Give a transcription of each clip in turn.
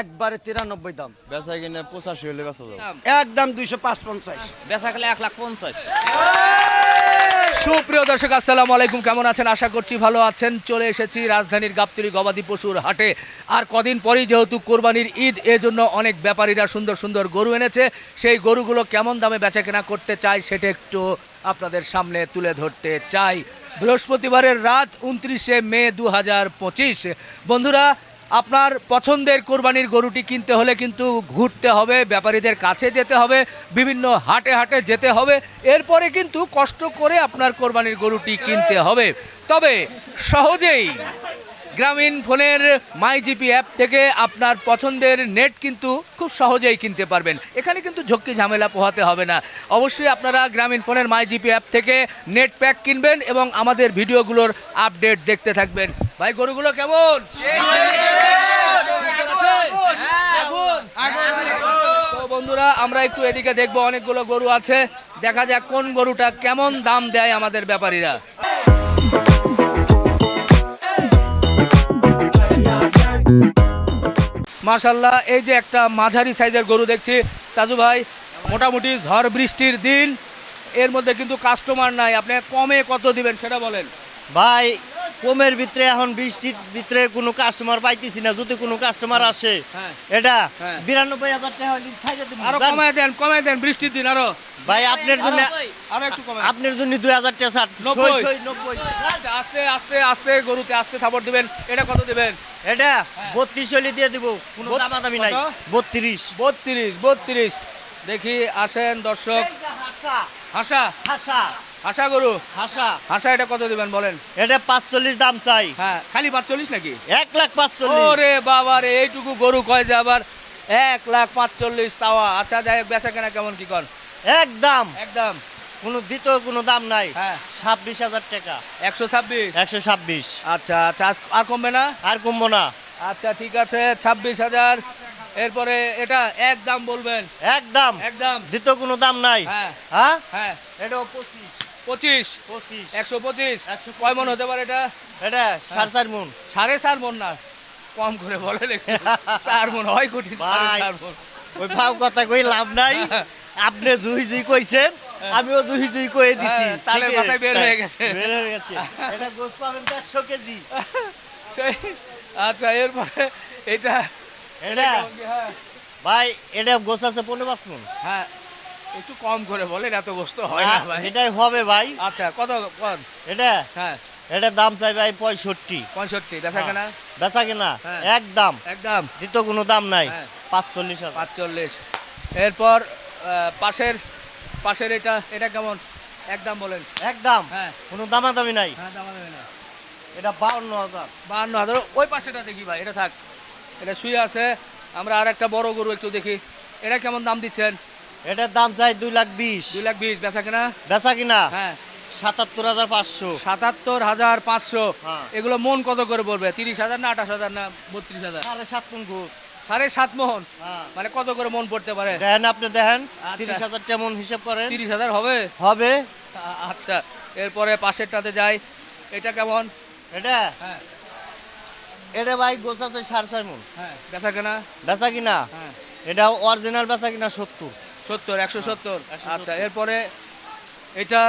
একবারে তিরানব্বই দাম। বেচা কিনে পঁচাশি হলে বেচা যাবে। একদম দুইশো পাঁচ পঞ্চাশ বেচা খেলে এক লাখ পঞ্চাশ। সুপ্রিয় দর্শক আসসালামু আলাইকুম। কেমন আছেন? আশা করছি ভালো আছেন। চলে এসেছি রাজধানীর গাবতলী গবাদি পশুর হাটে। আর কদিন পরেই যেহেতু কোরবানির ঈদ এজন্য অনেক ব্যাপারীরা সুন্দর সুন্দর গরু এনেছে। সেই গরুগুলো কেমন দামে বেচাকেনা করতে চাই সেটা একটু আপনাদের সামনে তুলে ধরতে চাই। বৃহস্পতিবারের রাত উনত্রিশে মে দু হাজার পঁচিশ। বন্ধুরা আপনার পছন্দের কোরবানির গরুটি কিনতে হলে কিন্তু ঘুরতে হবে, ব্যাপারীদের কাছে যেতে হবে, বিভিন্ন হাটে হাটে যেতে হবে। এরপরে কিন্তু কষ্ট করে আপনার কোরবানির গরুটি কিনতে হবে। তবে সহজেই গ্রামীণ ফোনের মাই জিপি অ্যাপ থেকে আপনার পছন্দের নেট কিন্তু খুব সহজেই কিনতে পারবেন। এখানে কিন্তু ঝক্কি ঝামেলা পোহাতে হবে না। অবশ্যই আপনারা গ্রামীণ ফোনের মাই জিপি অ্যাপ থেকে নেট প্যাক কিনবেন এবং আমাদের ভিডিওগুলোর আপডেট দেখতে থাকবেন। ভাই, গরুগুলো কেমন? বন্ধুরা, আমরা একটু এদিকে দেখব, অনেকগুলো গরু আছে। দেখা যাক কোন গরুটা কেমন দাম দেয় আমাদের ব্যাপারীরা। মাশাল্লাহ, এই যে একটা মাঝারি সাইজের গরু দেখছি। তাজু ভাই, মোটামুটি ঝড় বৃষ্টির দিন, এর মধ্যে কিন্তু কাস্টমার নাই। আপনি কমে কত দিবেন সেটা বলেন। ভাই কমের ভিতরে এখন বৃষ্টির ভিতরে কোনো কাস্টমার পাইতেছি না যদি কোনো কাস্টমার আসে। হ্যাঁ। এটা হ্যাঁ। বিরানব্বই হাজার টাকা। আরও জান? দেন কমাই দেন বৃষ্টির দিন আরও। ভাই আপনার জন্য আরও একটু কমায়। আপনার জন্য দুই হাজার টাকা ছাড়। নব্বই। আচ্ছা, আস্তে আস্তে আস্তে গরুতে আস্তে থাপড় দিবেন। এটা কত দিবেন? এটা বত্রিশ হলে দিয়ে দিব। কোনো দামাদামি নাই। বত্রিশ। বত্রিশ বত্রিশ। দেখি আসেন দর্শক। হাসা। হাসা। হাসা। হাসা গরু? হাসা। হাসা এটা কত দিবেন বলেন? এটা পাঁচচল্লিশ দাম চাই। হ্যাঁ খালি পাঁচচল্লিশ নাকি? এক লাখ পাঁচচল্লিশ। ওরে বাবা রে এইটুকু গরু কয় যে আবার এক লাখ পাঁচচল্লিশ তাওয়া? আচ্ছা যাই হোক, বেচা কেনা কেমন কি কর? একদম। একদম। কোনো দ্বিতীয় কোনো দাম নাই। হ্যাঁ। ছাব্বিশ হাজার টাকা। একশো ছাব্বিশ? একশো ছাব্বিশ। আচ্ছা আচ্ছা আর কমবে না? আর কমবো না। আচ্ছা ঠিক আছে ছাব্বিশ হাজার। এরপরে এটা এক দাম বলবেন। একদম একদম দ্বিতীয় কোনো দাম নাই। হ্যাঁ। হ্যাঁ? হ্যাঁ। এটাও পঁচিশ। পঁচিশ। পঁচিশ। একশো পঁচিশ। একশো কয় মন হতে পারে এটা? এটা সাড়ে চার মন। সাড়ে চার মন না কম করে একটু। চার মন হয় কোটি চার মন। ওই ভাব কথা কই লাভ নাই। আপনি জুহি জুই কইছেন আমিও জুহি জুই কয়ে দিছি। হ্যাঁ, তালের মাথায় বের হয়ে গেছে। বের হয়ে গেছে। এটা গোস পাবেন দেড়শো কেজি। আচ্ছা এরপরে এটা এটা? ভাই এটা গোস আছে পনেরো পাঁচ মন। হ্যাঁ একটু কম করে বলেন এত বস্তু হয় না ভাই। এটাই হবে ভাই। আচ্ছা কত এটা? হ্যাঁ। এটা দাম চাই ভাই পঁয়ষট্টি। পঁয়ষট্টি দেখা কেনা? বেচা কিনা? হ্যাঁ। একদম। একদম। দ্বিতীয় কোনো দাম নাই। হ্যাঁ। পাঁচচল্লিশ পাঁচচল্লিশ। এরপর পাশের পাশের এটা এটা কেমন? একদম বলেন। একদম। হ্যাঁ। কোনো দামাদামি নাই। হ্যাঁ দাম দেবে না এটা বাউন্ন হাজার। বাহান্ন হাজার। ওই পাশেটা দেখি ভাই এটা থাক। এটা শুয়ে আছে। আমরা আর একটা বড় গরু একটু দেখি। এটা কেমন দাম দিচ্ছেন? এটার দাম চাই দুই লাখ বিশ। দুই লাখ বিশ বেচা কিনা? বেচা কিনা? হ্যাঁ। সাতাত্তর হাজার পাঁচশো। সাতাত্তর হাজার পাঁচশো। হ্যাঁ। এগুলো মন কত করে পড়বে? তিরিশ হাজার না আঠাশ হাজার না বত্রিশ হাজার? সাড়ে সাত মন ঘুষ সাড়ে সাত মোহন। মানে কত করে মন পড়তে পারে? দেখেন আপনি দেখেন। আচ্ছা। তিরিশ হাজার কেমন হিসাব করেন? তিরিশ হাজার হবে? হবে। আচ্ছা। এরপরে পাশেরটাতে যাই। এটা কেমন? এটা? হ্যাঁ। এটা ভাই গোছ আছে সাড়ে ছয় মন। হ্যাঁ। বেচা কেনা? বেচা কিনা? হ্যাঁ। এটা অরিজিনাল বেচা কিনা সত্তর। সত্তর একশো সত্তর। 170 আচ্ছা এরপরে এটা?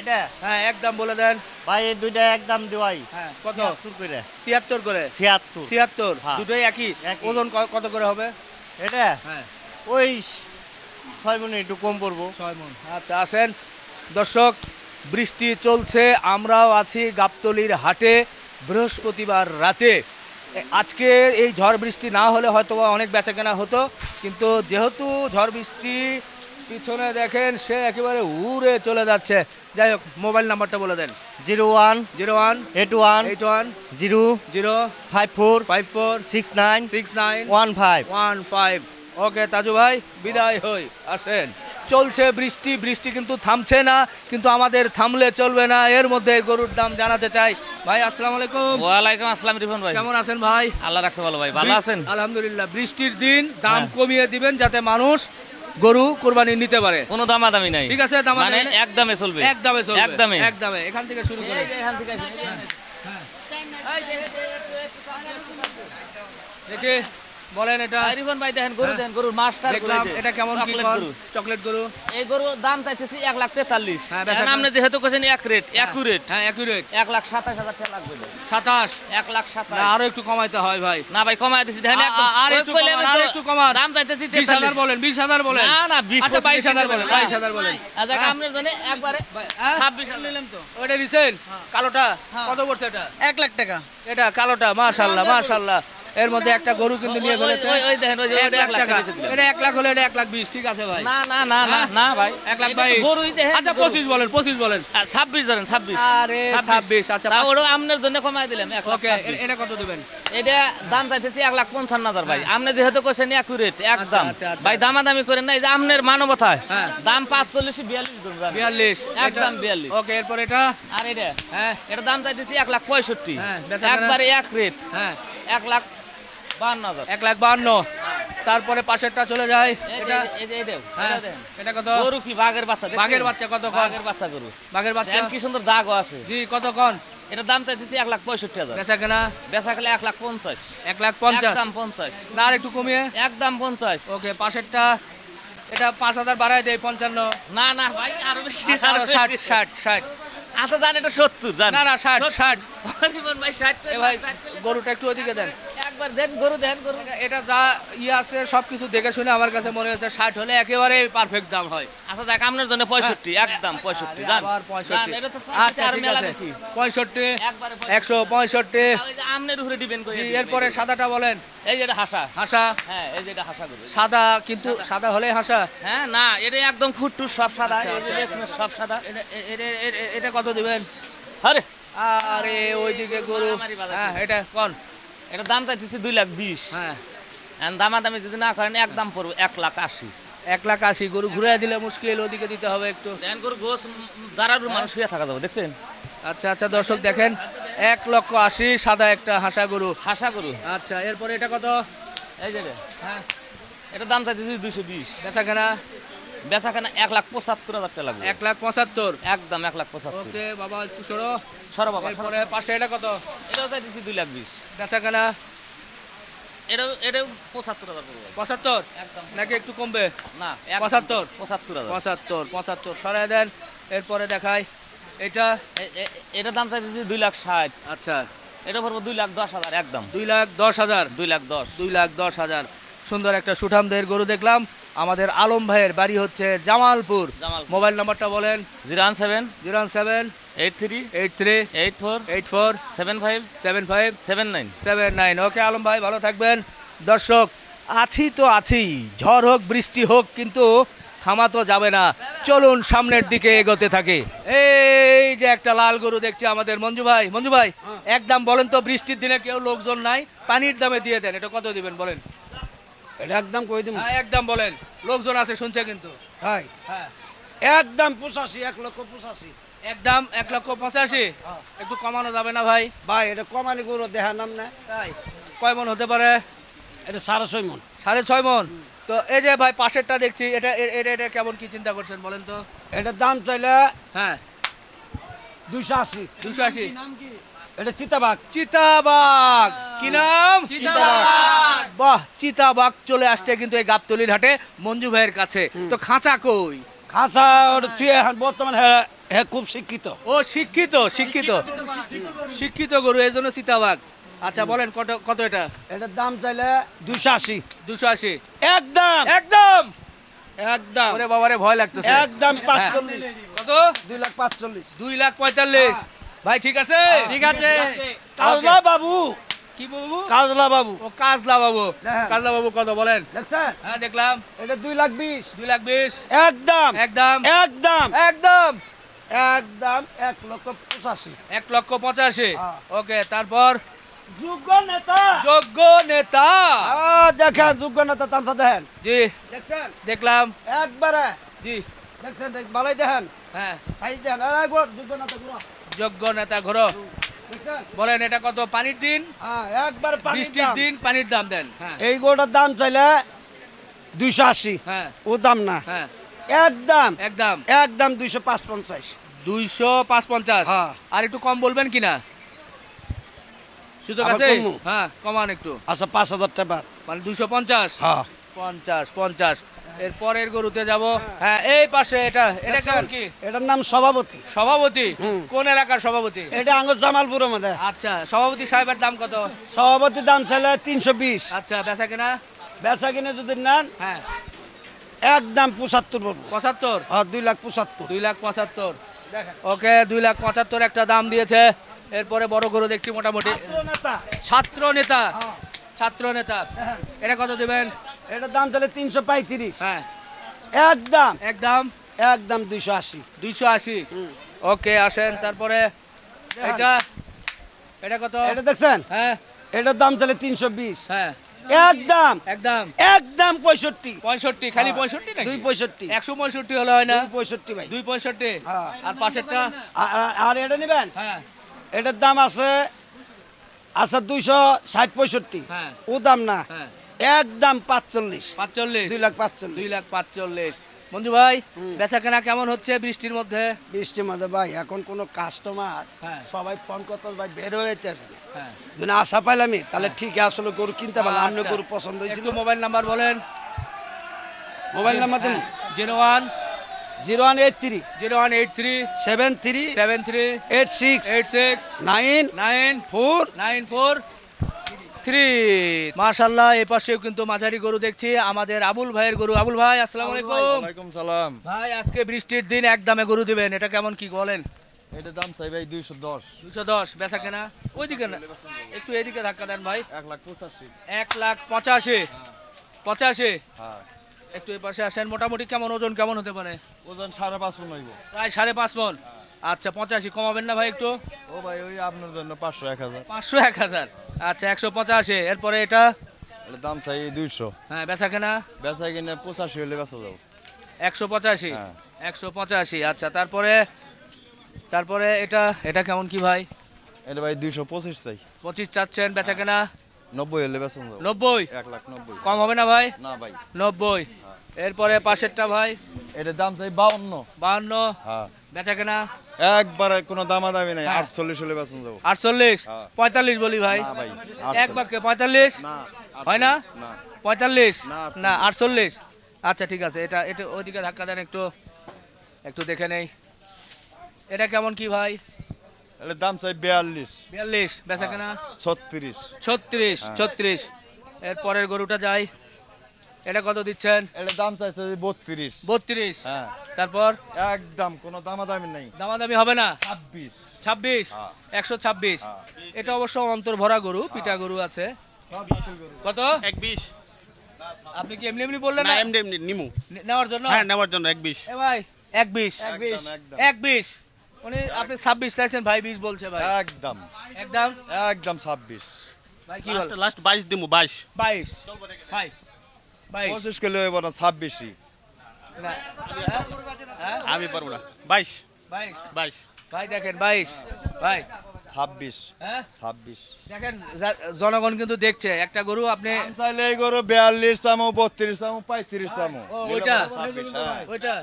এটা? হ্যাঁ একদম বলে দেন। ভাই এই দুইটা একদম দেওয়াই। হ্যাঁ কত? করে। তিয়াত্তর করে? ছিয়াত্তর। ছিয়াত্তর? হ্যাঁ। দুটোই একই। ওজন কত করে হবে? এটা? হ্যাঁ। ওই ছয় মনে একটু কম পড়ব। ছয় মন। আচ্ছা আসেন। দর্শক বৃষ্টি চলছে আমরাও আছি গাবতলির হাটে। বৃহস্পতিবার রাতে। আজকে এই ঝড় বৃষ্টি না হলে হয়তো অনেক বেচাকেনা হতো কিন্তু যেহেতু ঝড় বৃষ্টি পিছনে দেখেন সে একেবারে উড়ে চলে যাচ্ছে। যাই হোক মোবাইল নাম্বারটা বলে দেন। Zero one zero one eight one eight one zero zero five four five four six nine six nine one five. One five. Okay Taju ভাই বিদায় হই। আসেন। চলছে বৃষ্টি বৃষ্টি কিন্তু থামছে না কিন্তু আমাদের থামলে চলবে না। এর মধ্যে গরুর দাম জানাতে চাই। ভাই আসসালাম আলাইকুম। ওয়ালাইকুম আসসালাম রিফন ভাই। কেমন আছেন ভাই? আল্লাহ রাখছে ভালো ভাই। ভালো আছেন? আলহামদুলিল্লাহ বৃষ্টির দিন দাম হ্যাঁ। কমিয়ে দিবেন যাতে মানুষ গরু কোরবানি নিতে পারে। কোনো দামা দামি নাই। ঠিক আছে দাম মানে একদমে চলবে। একদমে চলবে। একদমে একদমে এখান থেকে শুরু করে। এখান থেকে। দেখে। বলেন এটা। ভাই ভাই দেখেন গরু দেখেন গরুর মাস্টার দেখলাম এটা কেমন কি গরু। চকলেট গরু। এই গরু দাম চাইতেছি এক লাখ তেতাল্লিশ। হ্যাঁ, আপনি যেহেতু কেছেন এক রেট একুরেট হ্যাঁ অ্যাকুরেট এক লাখ সাতাশ হাজার টাকা লাগবে সাতাশ? এক লাখ সাতাশ। আরও একটু কমাইতে হয় ভাই। না ভাই কমায় দিছি দেখেন আর একটু আর একটু কমান। দাম চাইতেছি বিশ হাজার বলেন বিশ হাজার বলেন। না না বিশ আচ্ছা বাইশ হাজার বলেন বাইশ হাজার বলেন। আচ্ছা হ্যাঁ। আপনার জন্য একবারে হ্যাঁ? ছাব্বিশ নিলাম তো। ওইটা দিছেন? কালোটা? কত পড়ছে এটা? এক লাখ টাকা। এটা কালোটা মাশাল্লাহ মাশাল্লাহ এর মধ্যে একটা গরু কিন্তু নিয়ে ফেলেছে। ওই- দেখেন, ওই এক লাখ টাকা। এটা এক লাখ হলে এটা এক লাখ বিশ ঠিক আছে ভাই। না না না না না ভাই। এক লাখ বাইশ। গরুই দেখেন আচ্ছা। পঁচিশ বলেন পঁচিশ বলেন। ছাব্বিশ ধরেন ছাব্বিশ। আরে ছাব্বিশ। আচ্ছা তা ওটা আপনার জন্য কমাই দিলাম এক লাখ। এটা কত দেবেন? এটা দাম চাইতেছি এক লাখ পঞ্চান্ন হাজার ভাই। আপনি যেহেতু কোশ্চেন একুরেট একদম। ভাই দামাদামি করেন না এই যে আপনার মানবতায়। হ্যাঁ। দাম পাঁচচল্লিশ বিয়াল্লিশ। বিয়াল্লিশ। একদম বিয়াল্লিশ। ওকে এরপর এটা? আর এটা? হ্যাঁ। এটা দাম চাইতেছি এক লাখ পঁয়ষট্টি। হ্যাঁ, একবারে এক রেট হ্যাঁ। এক লাখ বান্ন হাজার। এক লাখ বাহান্ন। তারপরে পাশেরটা চলে যায়। এটা হ্যাঁ। এটা কত? গরু কি বাঘের বাচ্চা? বাঘের বাচ্চা কত বাঘের বাচ্চা গরু। বাঘের বাচ্চা? কি সুন্দর দাগও আছে। জি কত কন? এটার দাম চাইতেছি এক লাখ পঁয়ষট্টি হাজার। বেচা কেনা? বেচা খেলে এক লাখ পঞ্চাশ। এক লাখ পঞ্চাশ? একদম পঞ্চাশ। না আর একটু কমিয়ে? একদম পঞ্চাশ। ওকে পাশেরটা এটা পাঁচ হাজার বাড়ায় দেয় পঞ্চান্ন। না না ভাই আরও বেশি আচ্ছা, আরও ষাট। ষাট ষাট। আচ্ছা জান এটা সত্তর জান। না না ষাট ষাট। পরিমাণ ভাই ষাট ভাই গরুটা একটু ওদিকে দেন। একবার দেন গরু দেন গরু এটা- এটা যা ইয়ে আছে সবকিছু দেখে শুনে আমার কাছে মনে হচ্ছে ষাট হলে একেবারে পারফেক্ট দাম হয়। আচ্ছা দেখ আপনার জন্য পঁয়ষট্টি একদম তো আচ্ছা ঠিক আছে পঁয়ষট্টি একশো পঁয়ষট্টি। আমনের উপরে ডিপেন্ড করে এরপরে সাদাটা বলেন। এই যে এটা হাসা। হাসা? হ্যাঁ এই যে হাসা গরু। সাদা কিন্তু সাদা। হলে হাসা? হ্যাঁ না এটা একদম ফুটটু সব সাদা। আচ্ছা, সব সাদা। এটা- এটা কত দিবেন? আরে আরে ওইদিকে গরু। হ্যাঁ এটা কোন? এটা দাম চাইতেছি দুই লাখ বিশ। হ্যাঁ। দামাদামি যদি না করেন একদম পড়বে এক লাখ আশি। এক লাখ আশি। গরু ঘুরে দিলে মুশকিল ওদিকে দিতে হবে একটু। দেখেন গরু গোস দাঁড়ানোর মানুষ শুয়ে থাকা যাবে দেখছেন? আচ্ছা আচ্ছা দর্শক দেখেন এক লক্ষ আশি সাদা একটা হাসা গরু। হাসা গরু। আচ্ছা এরপরে এটা কত? এই যে হ্যাঁ। এটা দাম চাইতেছি দুইশো বিশ। বেচা কেনা। বেচা এক লাখ পঁচাত্তর হাজার টাকা লাগবে। এক লাখ পঁচাত্তর। একদম এক লাখ পঁচাত্তর। ওকে বাবা একটু সরো। সরো বাবা। এরপরে পাশে এটা কত? এটাও চাইতেছি দুই লাখ বিশ। বেচা কেনা এটাও এটাও পঁচাত্তর হাজার পড়বে পঁচাত্তর? একদম। নাকি একটু কমবে? না পঁচাত্তর? পঁচাত্তর হাজার। পঁচাত্তর পঁচাত্তর। সরাই দেন। এরপরে দেখাই। এটা? এ- এ- এটার দাম চাইতেছি দুই লাখ ষাট। আচ্ছা। এটা পড়ব দুই লাখ দশ হাজার একদম। দুই লাখ দশ হাজার। দুই লাখ দশ। দুই লাখ দশ হাজার। সুন্দর একটা সুঠামদের গরু দেখলাম। আমাদের আলম ভাইয়ের বাড়ি হচ্ছে জামালপুর। মোবাইল নাম্বারটা বলেন। Zero one seven. Zero seven. Eight three. Eight three. Eight four. Eight four. Seven five. Seven five. Seven nine. Seven nine. Okay Alam ভাই ভালো থাকবেন। দর্শক আছি তো আছি। ঝড় হোক বৃষ্টি হোক কিন্তু থামা তো যাবে না। চলুন সামনের দিকে এগোতে থাকে। এই যে একটা লাল গরু দেখছি আমাদের। মঞ্জু ভাই মঞ্জু ভাই একদম বলেন তো বৃষ্টির দিনে কেউ লোকজন নাই। পানির দামে দিয়ে দেন। এটা কত দিবেন বলেন? এটা একদম কই দিম? হ্যাঁ একদম বলেন। লোকজন আছে শুনছে কিন্তু। হাই হ্যাঁ। একদম পঁচাশি এক লক্ষ পঁচাশি। একদম এক লক্ষ পঁচাশি? একটু কমানো যাবে না ভাই? ভাই এটা কমানি গরু দেখা নাম না। তাই। কয় মন হতে পারে? এটা সাড়ে ছয় মন। সাড়ে ছয় মন। তো এই যে ভাই পাশেরটা দেখছি এটা এটা এটা কেমন কি চিন্তা করছেন বলেন তো? এটার দাম চাইলে হ্যাঁ। দুইশো আশি। দুশো আশি। এটা চিতাবাঘ। চিতাবাগ কি নাম? চিতাবাঘ। বাহ চিতাবাগ চলে আসছে কিন্তু এই গাবতলির হাটে। মঞ্জু ভাইয়ের কাছে। তো খাঁচা কই? ওটা তুই এখন বর্তমান হ্যাঁ হ্যাঁ খুব শিক্ষিত। ও শিক্ষিত শিক্ষিত। শিক্ষিত গরু এই জন্য চিতাবাগ আচ্ছা বলেন কত কত এটা? এটার দাম চাইলে দুশো আশি। দুশো আশি। একদম। একদম! একদম। ওরে বাবারে ভয় লাগতেছে। একদম পাঁচচল্লিশ। কত? দুই লাখ পাঁচচল্লিশ। দুই লাখ পঁয়তাল্লিশ। ভাই ঠিক আছে? ঠিক আছে। কাজলা বাবু। কি বলব কাজলা বাবু। ও কাজলা বাবু। হ্যাঁ। কাজলা বাবু কত বলেন? দেখছেন? হ্যাঁ দেখলাম। এটা দুই লাখ বিশ। দুই লাখ বিশ। একদম। একদম। একদম। একদম। একদম এক লক্ষ পঁচাশি। এক লক্ষ পঁচাশি। হ্যাঁ। ওকে তারপর? যোগ্য নেতা। যোগ্য নেতা। দেখেন যোগ্য নেতা তামসা দেখেন জি। দেখছেন? দেখলাম। একবারে। জি। দেখছেন দেখ, ভালোই দেখেন হ্যাঁ। যোগ্য নেতা যোগ্য নেতা ঘোরো। বলেন এটা কত? পানির দিন? হ্যাঁ একবার বৃষ্টির দিন পানির দাম দেন। হ্যাঁ। এই গোটার দাম চাইলে দুইশো আশি। হ্যাঁ। ও দাম না। হ্যাঁ। একদম একদম একদম দুইশো পাঁচ পঞ্চাশ দুইশো পাঁচ পঞ্চাশ হ্যাঁ। আর একটু কম বলবেন কিনা? সুযোগ আছে? হ্যাঁ কমান একটু। আচ্ছা পাঁচ হাজার টাকা। মানে দুশো পঞ্চাশ? হ্যাঁ। পঞ্চাশ পঞ্চাশ। এর পরের গরুতে যাব। হ্যাঁ এই পাশে এটা এটা কেমন কি? এটার নাম সভাপতি। সভাপতি? কোন এলাকার সভাপতি? এটা আঙ্গুর জামালপুরের মধ্যে আচ্ছা সভাপতি সাহেবের দাম কত? সভাপতি দাম ছিল তিনশো বিশ। আচ্ছা বেচা কেনা? বেচা কিনে যদি নেন হ্যাঁ। একদম পঁচাত্তর পড়ব পঁচাত্তর? হ্যাঁ দুই লাখ পঁচাত্তর। দুই লাখ পঁচাত্তর। ওকে দুই লাখ পঁচাত্তর একটা দাম দিয়েছে। এরপরে বড় গরু দেখছি মোটামুটি। নেতা। ছাত্র নেতা। হ্যাঁ, ছাত্র নেতা। এটা কত দেবেন? এটার দাম তাহলে তিনশো পঁয়ত্রিশ। হ্যাঁ। একদম। একদম। একদম দুইশো আশি। দুইশো আশি। ওকে আসেন তারপরে এটা এটা কত? এটা দেখছেন? হ্যাঁ। এটার দাম তাহলে তিনশো বিশ। হ্যাঁ। একদম। একদম। একদম পঁয়ষট্টি। পঁয়ষট্টি খালি হ্যাঁ, পঁয়ষট্টি নাকি? দুই পঁয়ষট্টি। একশো পঁয়ষট্টি হলে হয় না? পঁয়ষট্টি ভাই। দুই পঁয়ষট্টি। হ্যাঁ। আর পাশেরটা? আর- এটা নেবেন? হ্যাঁ। এটার দাম আছে আছে দুইশো ষাট পঁয়ষট্টি। হ্যাঁ। ও দাম না। হ্যাঁ। একদম পাঁচচল্লিশ। পাঁচচল্লিশ। দুই লাখ দুই লাখ পাঁচচল্লিশ। মঞ্জু ভাই বেচা কেনা কেমন হচ্ছে বৃষ্টির মধ্যে? বৃষ্টির মধ্যে ভাই এখন কোনো কাস্টমার হ্যাঁ। সবাই ফোন করতে ভাই বের হয়ে যেতেছে হ্যাঁ। যদি আশা পাইলামই তাহলে ঠিক আসলে গরু কিনতে পারলাম আপনি আচ্ছা। গরু পছন্দ হয়েছিল। মোবাইল নাম্বার বলেন। মোবাইল নাম্বার দিন। Zero one zero one eight three zero one eight three seven three seven three eight six eight six nine nine four nine four three মাশাল্লাহ এই পাশেও কিন্তু মাঝারি গরু দেখছি আমাদের আবুল ভাইয়ের গরু। আবুল ভাই আসসালামু আলাইকুম। সালাম। ভাই আজকে বৃষ্টির দিন এক দামে গরু দিবেন এটা কেমন কি বলেন? এটা দাম চাই ভাই দুইশো দশ। দুশো দশ বেচা কেনা? ওইদিকে না একটু এদিকে ধাক্কা দেন ভাই। এক লাখ পঁচাশি। এক লাখ পঁচাশি পঁচাশি? হ্যাঁ। একটু এই পাশে আসেন মোটামুটি কেমন ওজন কেমন হতে পারে? ওজন সাড়ে পাঁচশো নইব প্রায় সাড়ে পাঁচ মন। আচ্ছা পঁচাশি কমাবেন না ভাই একটু? ও ভাই ওই আপনার জন্য পাঁচশো এক হাজার। পাঁচশো এক হাজার। আচ্ছা একশো পঁচাশি। এরপরে এটা? এটা দাম চাই দুইশো। হ্যাঁ বেচা কেনা? বেচা কিনে পঁচাশি হলে বেচা যাব। একশো পঁচাশি? হ্যাঁ। একশো পঁচাশি আচ্ছা তারপরে? তারপরে এটা এটা কেমন কি ভাই? এটা ভাই দুইশো পঁচিশ চাই। পঁচিশ চাচ্ছেন বেচা কেনা? নব্বই হলে বেচা যাব। নব্বই? এক লাখ নব্বই। কম হবে না ভাই? না ভাই। নব্বই। এরপরে পাশেরটা ভাই? এটা দাম চাই বাউন্ন। বাহান্ন হ্যাঁ। বেচা কেনা? একবারে কোনো দামা দামি নাই। হ্যাঁ। আটচল্লিশ হলে বেচা যাব আটচল্লিশ? হ্যাঁ। পঁয়তাল্লিশ বলি ভাই। না ভাই এক বাক্যে পঁয়তাল্লিশ? না হয় না? পঁয়তাল্লিশ? না, আটচল্লিশ। আচ্ছা ঠিক আছে। এটা এটা ওইদিকে ধাক্কা দেন একটু। একটু দেখে নেই। এটা কেমন কি ভাই? দাম চাই বিয়াল্লিশ। বিয়াল্লিশ বেচা কেনা? ছত্রিশ। ছত্রিশ হ্যাঁ। ছত্রিশ। এর পরের গরুটা যাই। এটা কত দিচ্ছেন? এটা দাম চাইছে বত্রিশ। বত্রিশ। হ্যাঁ। তারপর? একদম কোনো দামা দামি নাই। দামাদামি হবে না? ছাব্বিশ। ছাব্বিশ? হ্যাঁ। একশো ছাব্বিশ। এটা অবশ্য অন্তর ভরা গরু পিটা গরু আছে। কত? এক বিশ আপনি কি এমনি এমনি বললেন না না? এমনি এমনি নিমু। নেওয়ার জন্য? হ্যাঁ নেওয়ার জন্য এক বিশ এ ভাই এক বিশ একদম, একদম। এক বিশ উনি আপনি ছাব্বিশ চাইছেন ভাই বিশ বলছে ভাই। একদম। একদম? একদম ছাব্বিশ। ভাই কি লাস্ট লাস্ট বাইশ দিমু বাইশ। বাইশ। ভাই বাইশ পঁচিশ কিলো এবার না, হ্যাঁ? হ্যাঁ? আমি পারব না। বাইশ। বাইশ। বাইশ। ভাই দেখেন বাইশ। ভাই। ছাব্বিশ। হ্যাঁ? ছাব্বিশ। দেখেন জনগণ কিন্তু দেখছে। একটা গরু আপনি চাইলে এই গরু বিয়াল্লিশ চামো বত্রিশ চামো পঁয়ত্রিশ চামো। ওইটা? হ্যাঁ। ওইটা?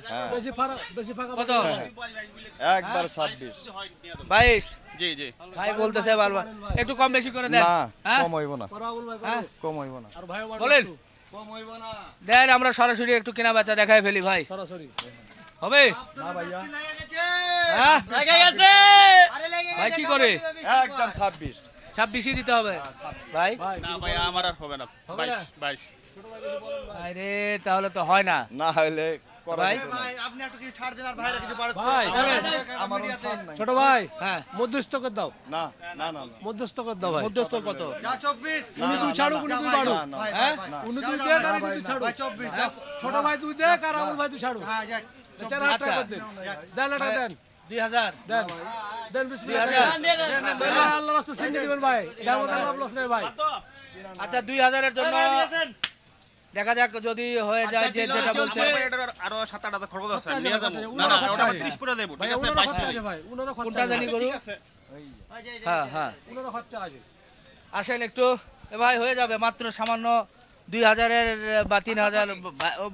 কত? একবার ছাব্বিশ। বাইশ? জি জি। ভাই বলতেছে বারবার। একটু কম বেশি করে দেন। না? কম হইব না? কম হইব না। বলেন। দেন আমরা সরাসরি একটু কেনা বেচা দেখাই ফেলি ভাই। সরাসরি। হবে? না ভাইয়া। হ্যাঁ? ভাই কি করে? একদম ছাব্বিশ। ছাব্বিশই দিতে হবে। ভাই? না ভাই আমার আর হবে না। হবে বাইশ? বাইশ। আরে তাহলে তো হয় না। না হইলে ছোট ভাই হ্যাঁ মধ্যস্থ করে দাও না না না। মধ্যস্থ করে দাও ভাই মধ্যস্থ কত উনি দুই ছাড়ুক উনি দুই বাড়ুক না, না, হ্যাঁ উনি দুই দেখ আর দুই ছাড়ুক ভাই চব্বিশ হ্যাঁ? ছোট ভাই দুই দেখ আর আমুল ভাই দুই ছাড়ুক হ্যাঁ চার হাজার আচ্ছা। টাকা দেন দেন এটা দেন দুই হাজার দেন দেন বিসমিল্লাহ দেন আল্লাহ রাস্তা সিঙ্গে দিবেন ভাই লস নেই ভাই আচ্ছা দুই হাজারের জন্য দেখা যাক যদি হয়ে যায় যে যেটা বলছে। আরও সাত আট হাজার খরচ আছে নিয়ে যাব। না না ওটা 30 পুরো দেব। ঠিক আছে আছে ভাই ওনারা খরচ কোনটা জানি গরু হ্যাঁ হ্যাঁ ওনারা খরচ আছে। আসেন একটু। এ ভাই হয়ে যাবে মাত্র সামান্য দুই হাজারের বা তিন হাজার।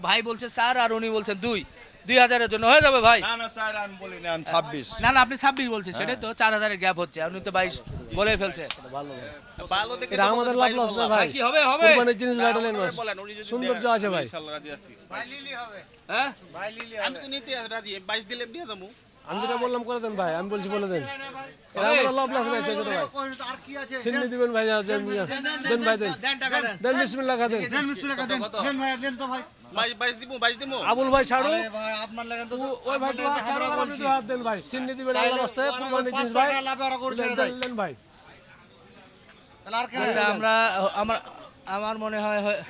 ভাই বলছে চার আর উনি বলছেন দুই। দুই হাজারের জন্য হয়ে যাবে ভাই। না না স্যার আমি বলি না আমি ছাব্বিশ। না না আপনি ছাব্বিশ বলছেন সেটাই তো চার হাজারের গ্যাপ হচ্ছে আপনি তো বাইশ বলে ফেলছে ভালো দেখে এটা আমাদের লাভ লস না ভাই? কি হবে হবে? কুরবানির জিনিস ভাইটা লেন বলেন উনি যদি সৌন্দর্য আছে ভাই। ইনশাআল্লাহ রাজি আছি। হ্যাঁ? আমি তো নিতে রাজি 22 দিলে দিয়ে দেবো। আমি যেটা বললাম করে দেন ভাই আমি বলছি বলে দেন। আবুল ভাই ছাড়ো। ওই ভাই দেন ভাই। সিন্নি দিবেন ভাই। আচ্ছা আমরা আমার আমার মনে হয় হয়-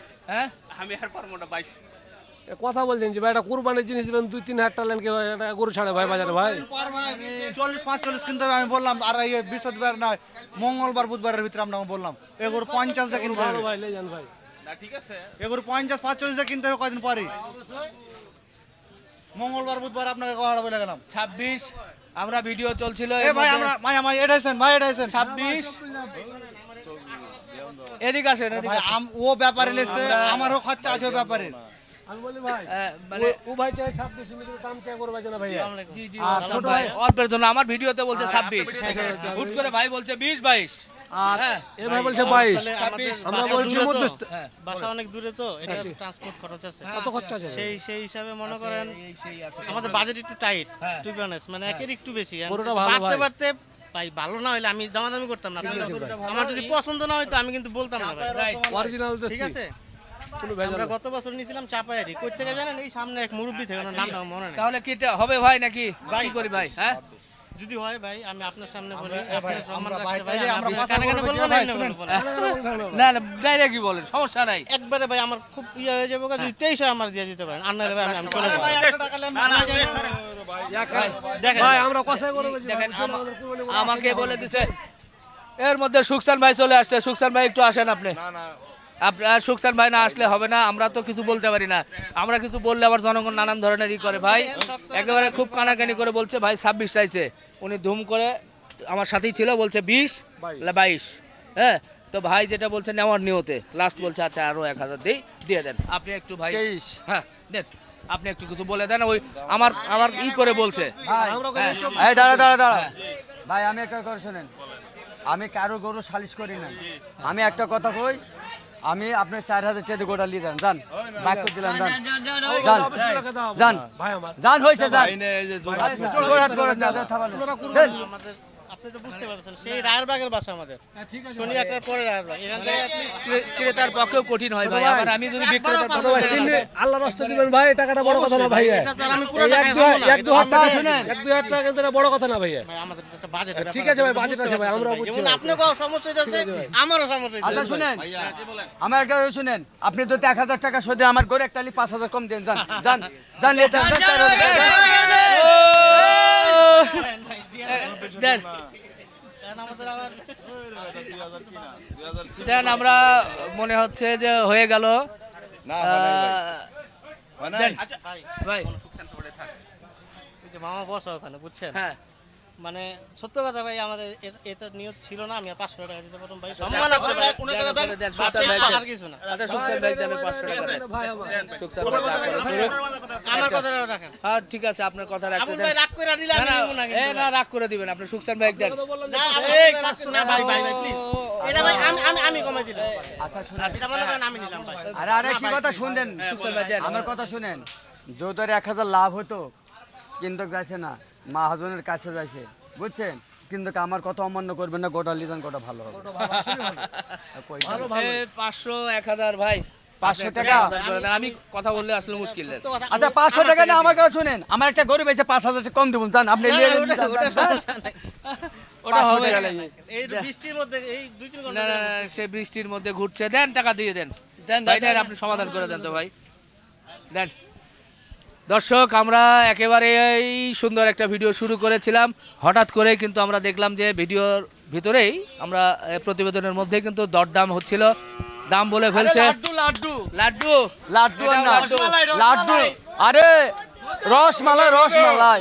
আমি আর পারব না বাইশ। কথা বলছেন যে ভাই এটা কুরবানির জিনিস দিবেন দুই তিন হাজার টাকা লেন কে ভাই এটা গরু ছাড়ে ভাই বাজারে ভাই। চল্লিশ পাঁচচল্লিশ কিনতে হবে আমি বললাম আর এই বৃহস্পতিবার নয় মঙ্গলবার বুধবারের ভিতরে আমরা বললাম এগুলো পঞ্চাশ দিয়ে কিনতে হবে। ভাই লে যান ভাই। ঠিক আছে। এগুলো পঞ্চাশ পাঁচচল্লিশ দিয়ে কিনতে হবে কদিন পরে মঙ্গলবার বুধবার আপনাকে কথা বলে গেলাম। ছাব্বিশ আমরা ভিডিও চলছিল এ ভাই আমরা ভাই আমার এটাইছেন ভাই এটাইছেন ছাব্বিশ। এদিক আসেন ভাই ও ব্যাপারে লেছে আমারও খরচা আছে ও ব্যাপারে। আমি বলি ভাই মানে ও- ও ভাই চাই ছাব্বিশ মিনিট দাম চাই করে না ভাইয়া। জি জি ছোট ভাই ভাই- অল্পের জন্য। আমার ভিডিওতে বলছে ছাব্বিশ। হুট করে ভাই বলছে বিশ বাইশ। আর হ্যাঁ। এ ভাই বলছে বাইশ। ছাব্বিশ আমরা বলছি মধ্যস্থ হ্যাঁ। বাসা অনেক দূরে তো এটা ট্রান্সপোর্ট খরচ আছে। কত খরচা আছে? সেই সেই হিসাবে মনে করেন এই সেই আছে। আমাদের বাজেট একটু টাইট হ্যাঁ। টু বি অনেস্ট মানে একের একটু বেশি। ভালো বাড়তে বাড়তে ভাই ভালো না হলে আমি দামাদামি করতাম না। আমার যদি পছন্দ না হয়তো আমি কিন্তু বলতাম না ভাই। অরিজিনাল ঠিক আছে? আমরা গত বছর নিয়েছিলাম চাপায়ারি। কই থেকে জানেন? এই সামনে এক মুরব্বি থেকে ওনার নামটা মনে নেই। তাহলে কি এটা হবে ভাই নাকি? কি করি ভাই হ্যাঁ? যদি হয় ভাই আমি আপনার সামনে বলি না, না। না না ডাইরেক্টই বলেন সমস্যা নাই। একবারে ভাই আমার খুব ইয়ে হয়ে যাবে যদি তেইশ হয় আমার দিয়ে দিতে পারেন। আর নাহলে ভাই আমি- আমি চলে আমাকে বলে? দিছে এর মধ্যে সুকসান ভাই চলে আসছে সুকসান ভাই একটু আসেন আপনি। না না। আপনার সুকসান ভাই না আসলে হবে না আমরা তো কিছু বলতে পারি না। আমরা কিছু বললে আবার জনগণ নানান ধরনের ই করে ভাই। একেবারে খুব কানাকানি করে বলছে ভাই ছাব্বিশ চাইছে। উনি ধুম করে আমার সাথেই ছিল বলছে বিশ বাইশ। হ্যাঁ তো ভাই যেটা বলছে নেওয়ার নিয়তে। লাস্ট বলছে আচ্ছা আরও এক হাজার দিই দিয়ে দেন। আপনি একটু ভাই হ্যাঁ দেন। আপনি একটু কিছু বলে দেন ওই আমার আমার ই করে বলছে। আমরা হ্যাঁ। দাঁড়া দাঁড়া দাঁড়া। ভাই আমি একটা কথা শোনেন। আমি কারও গরু সালিশ করি না আমি একটা কথা কই আমি আপনার চার হাজার টাকা গোটা নিয়ে যান যান। বাক দিলাম যান। যান হয়েছে যান। আপনি তো বুঝতে পারছেন সেই রায়েরবাগের বাসা আমাদের শনি একটার পরে রায়েরবাগ এখান থেকে ক্রেতার পক্ষেও কঠিন হয় ভাই আবার আমি যদি বিক্রেতার ছোট ভাই সিন্নি আল্লাহ রাস্তা দিবেন ভাই টাকাটা বড় কথা না ভাই এটা আমি পুরো এক টাকা না এক দু হাজার টাকা শুনেন। এক দু হাজার টাকা কিন্তু বড় কথা না ভাই আমাদের একটা বাজেট ঠিক আছে ভাই, budget আছে ভাই, আমরাও বুঝছি সমস্যা হইতেছে আমারও সমস্যা আচ্ছা শুনেন আমার একটা শুনেন আপনি যদি এক হাজার টাকা সদে আমার গরু একটা নিলে পাঁচ হাজার কম দেন চার হাজার টাকা দেন। আমরা মনে হচ্ছে যে হয়ে গেল। ভাই। যে মামা বসা ওখানে বুঝছেন? হ্যাঁ। মানে সত্য কথা ভাই আমাদের এটা নিয়ত ছিল না আমি আর পাঁচশো টাকা দিতে পারতাম ভাই। সম্মান আপনার। দেন, দেন, দেন। কিছু না। আচ্ছা সুকসান ভাই দেবে পাঁচশো টাকা। দেন ভাই আমার কথাটা রাখেন। হ্যাঁ ঠিক আছে আপনার কথা রাখতে আবুল দেন। ভাই রাগ করে দিলে না আমি না না কিন্তু না রাগ করে দিবেন আপনি সুকসান ভাই দেন। না, ভাই রাগ করে- না, ভাই, ভাই, ভাই, please। এটা ভাই আমি আমি আমি কমাই দিলাম। আচ্ছা শুনেন। এটা মনে করেন আমি নিলাম ভাই। আরে আরে কি কথা শুনলেন? সুকসান ভাই দেন। আমার কথা শুনেন। যৌদের এক হাজার লাভ হতো কিন্তু যাইছে না। মাহাজনের কাছে যাইছে। বুঝছেন? কিন্তু আমার কথা অমান্য করবেন না গোটা লিদান গোটা ভালো হবে। যাবেন? এ, পাঁচশো এক হাজার ভাই। পাঁচশো টাকা? আমি কথা বললে আসলে মুশকিল আচ্ছা পাঁচশো টাকা না আমার কথা শুনেন। আমার একটা গরিব আছে পাঁচ হাজার টাকা কম দেবুন জান আপনি নিয়ে নিন, ওটা- যান, ওটা যান, সমস্যা নাই। ওটা হবে। এই বৃষ্টির মধ্যে এই দুই তিন ঘণ্টা না, না, সে বৃষ্টির মধ্যে ঘুরছে। দেন টাকা দিয়ে দেন। দেন, ভাই দেন। আপনি সমাধান করে দেন তো ভাই। দেন। দর্শক আমরা একেবারে এই সুন্দর একটা ভিডিও শুরু করেছিলাম। হঠাৎ করে কিন্তু আমরা দেখলাম যে ভিডিওর ভিতরেই আমরা প্রতিবেদনের মধ্যে কিন্তু দরদাম হচ্ছিল। দাম বলে ফেলছে। লাড্ডু লাড্ডু। লাড্ডু। লাড্ডু আর রসমালাই রসমালাই।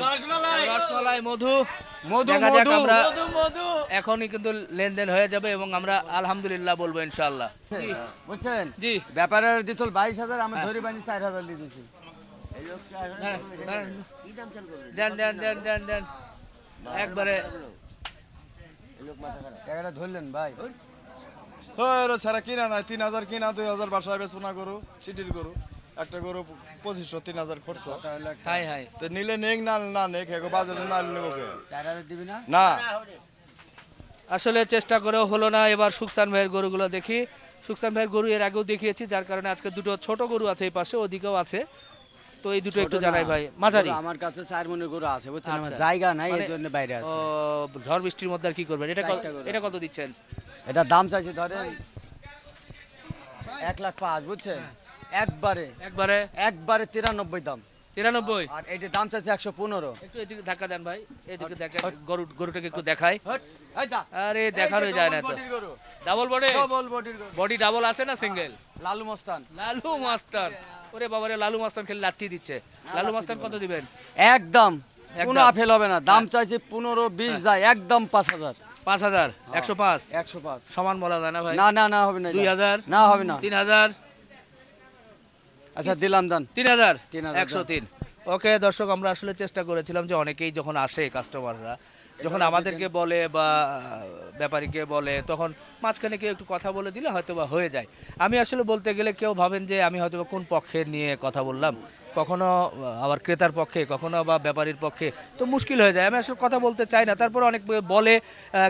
রসমালাই। মধু। মধু মধু। আমরা এখনই কিন্তু লেনদেন হয়ে যাবে এবং আমরা আলহামদুলিল্লাহ বলব ইনশাআল্লাহ। বুঝছেন? জি। ব্যাপারের দিত বাইশ হাজার আমি ধরি বানি চার হাজার দিয়ে দাঁড়ান। দেন দেন দেন দেন দেন। একবারে। টাকাটা ধরলেন ভাই। ওর কিনা নাই। তিন হাজার কিনা দুই হাজার বাসায় বেচবো না গরু চিটির একটা গরু পঁচিশশো তিন হাজার খরচ। হাই হাই। তো নিলে নেক না না নেক হেগো বাজারে না নেব কে? চার হাজার দিবি না? না। আসলে চেষ্টা করেও হলো না। এবার সুকসান ভাইয়ের গরুগুলো দেখি। সুকসান ভাইয়ের গরু এর আগেও দেখিয়েছি যার কারণে আজকে দুটো ছোট গরু আছে এই পাশে ওদিকেও আছে। তো এই দুটো একটু জানাই ভাই। মাঝারি? আমার কাছে চার গরু আছে বুঝছেন আমার। আচ্ছা। জায়গা নাই এই মানে- জন্য বাইরে আছে। ঝড় বৃষ্টির মধ্যে আর কি করবেন? এটা এটা কত দিচ্ছেন? এটা দাম চাইছে ধরেন এক লাখ পাঁচ বুঝছেন? একবারে। একবারে? একবারে তিরানব্বই দাম। তিরানব্বই? আর এইটার দাম চাইছে একশো পনেরো। একটু এদিকে ধাক্কা দেন ভাই। এদিকে দেখেন গরু গরুটাকে একটু দেখাই। এই যা। আরে যায় না তো। Double body double body double আছে না সিঙ্গেল লালু মস্তান। লালু মাস্তান। ওরে বাবারে লালু মাস্তান খেলে লাত্তি দিচ্ছে। লালু মাস্তান কত দিবেন? একদম। কোনো আপেল হবে না। দাম চাইছে পনেরো বিশ যায়। একদম পাঁচ হাজার। পাঁচ হাজার? একশো পাঁচ? একশো পাঁচ। সমান বলা যায় না ভাই। না না না হবে না দুই হাজার? না হবে না। তিন হাজার? আচ্ছা দিলাম দান। তিন হাজার? তিন হাজার একশো তিন। ওকে দর্শক আমরা আসলে চেষ্টা করেছিলাম যে অনেকেই যখন আসে কাস্টমাররা যখন আমাদেরকে বলে বা ব্যাপারীকে বলে তখন মাঝখানে কেউ একটু কথা বলে দিলে হয়তো বা হয়ে যায়। আমি আসলে বলতে গেলে কেউ ভাবেন যে আমি হয়তো কোন পক্ষে নিয়ে কথা বললাম? কখনো আবার ক্রেতার পক্ষে কখনো বা ব্যাপারীর পক্ষে? তো মুশকিল হয়ে যায়। আমি আসলে কথা বলতে চাই না। তারপর অনেক বলে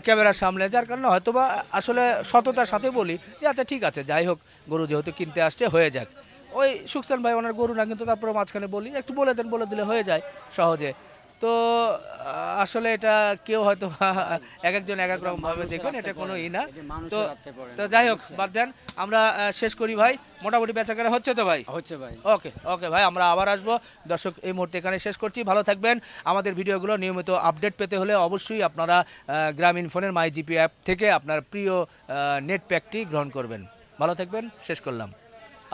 ক্যামেরার সামনে যার কারণে হয়তো বা আসলে সততার সাথে বলি যে আচ্ছা ঠিক আছে যাই হোক গরু যেহেতু কিনতে আসছে হয়ে যাক। ওই সুকসান ভাই ওনার গরু না কিন্তু তারপরে মাঝখানে বলি একটু বলে দেন বলে দিলে হয়ে যায় সহজে। তো আসলে এটা কেউ হয়তো এক একজন এক এক রকম ভাবে দেখবেন এটা কোনো ই না। তো। তো যাই হোক বাদ দেন আমরা শেষ করি ভাই। মোটামুটি বেচাকেনা হচ্ছে তো ভাই? হচ্ছে ভাই। ওকে ওকে ভাই আমরা আবার আসব। দর্শক এই মুহূর্তে এখানে শেষ করছি। ভালো থাকবেন। আমাদের ভিডিওগুলো নিয়মিত আপডেট পেতে হলে অবশ্যই আপনারা গ্রামীণ ফোনের মাই জিপি অ্যাপ থেকে আপনার প্রিয় নেট প্যাকটি গ্রহণ করবেন। ভালো থাকবেন শেষ করলাম।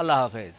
আল্লাহ হাফেজ।